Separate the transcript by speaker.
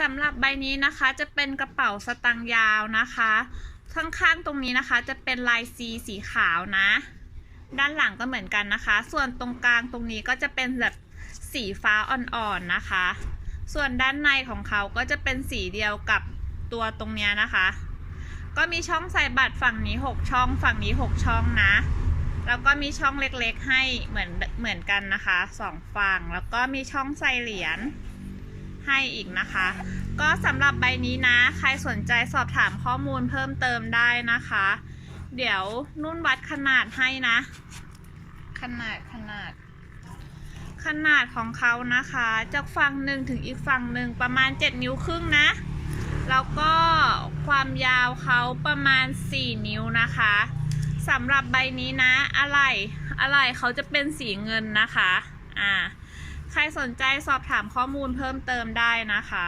Speaker 1: สำหรับใบนี้นะคะจะเป็นกระเป๋าสตางค์ยาวนะคะ ข้างๆตรงนี้นะคะจะเป็นลายซีสีขาวนะ ด้านหลังก็เหมือนกันนะคะ ส่วนตรงกลางตรงนี้ก็จะเป็นแบบสีฟ้าอ่อนๆนะคะ ส่วนด้านในของเขาก็จะเป็นสีเดียวกับตัวตรงนี้นะคะ ก็มีช่องใส่บัตรฝั่งนี้ 6 ช่อง ฝั่งนี้ 6 ช่องนะ แล้วก็มีช่องเล็กๆให้เหมือนเหมือนกันนะคะสองฝั่ง แล้วก็มีช่องใส่เหรียญ ให้อีกนะคะ ก็สำหรับใบนี้นะ ใครสนใจสอบถามข้อมูลเพิ่มเติมได้นะคะ เดี๋ยวนุ่นวัดขนาดให้นะ ขนาดขนาด ขนาดของเขานะคะจากฝั่งหนึ่งถึงอีกฝั่งหนึ่งประมาณ 7 นิ้วครึ่งนะ แล้วก็ความยาวเขาประมาณ 4 นิ้วนะคะสำหรับใบนี้นะ อะไรอะไรเขาจะเป็นสีเงินนะคะ อ่า ใครสนใจสอบถามข้อมูลเพิ่มเติมได้นะคะ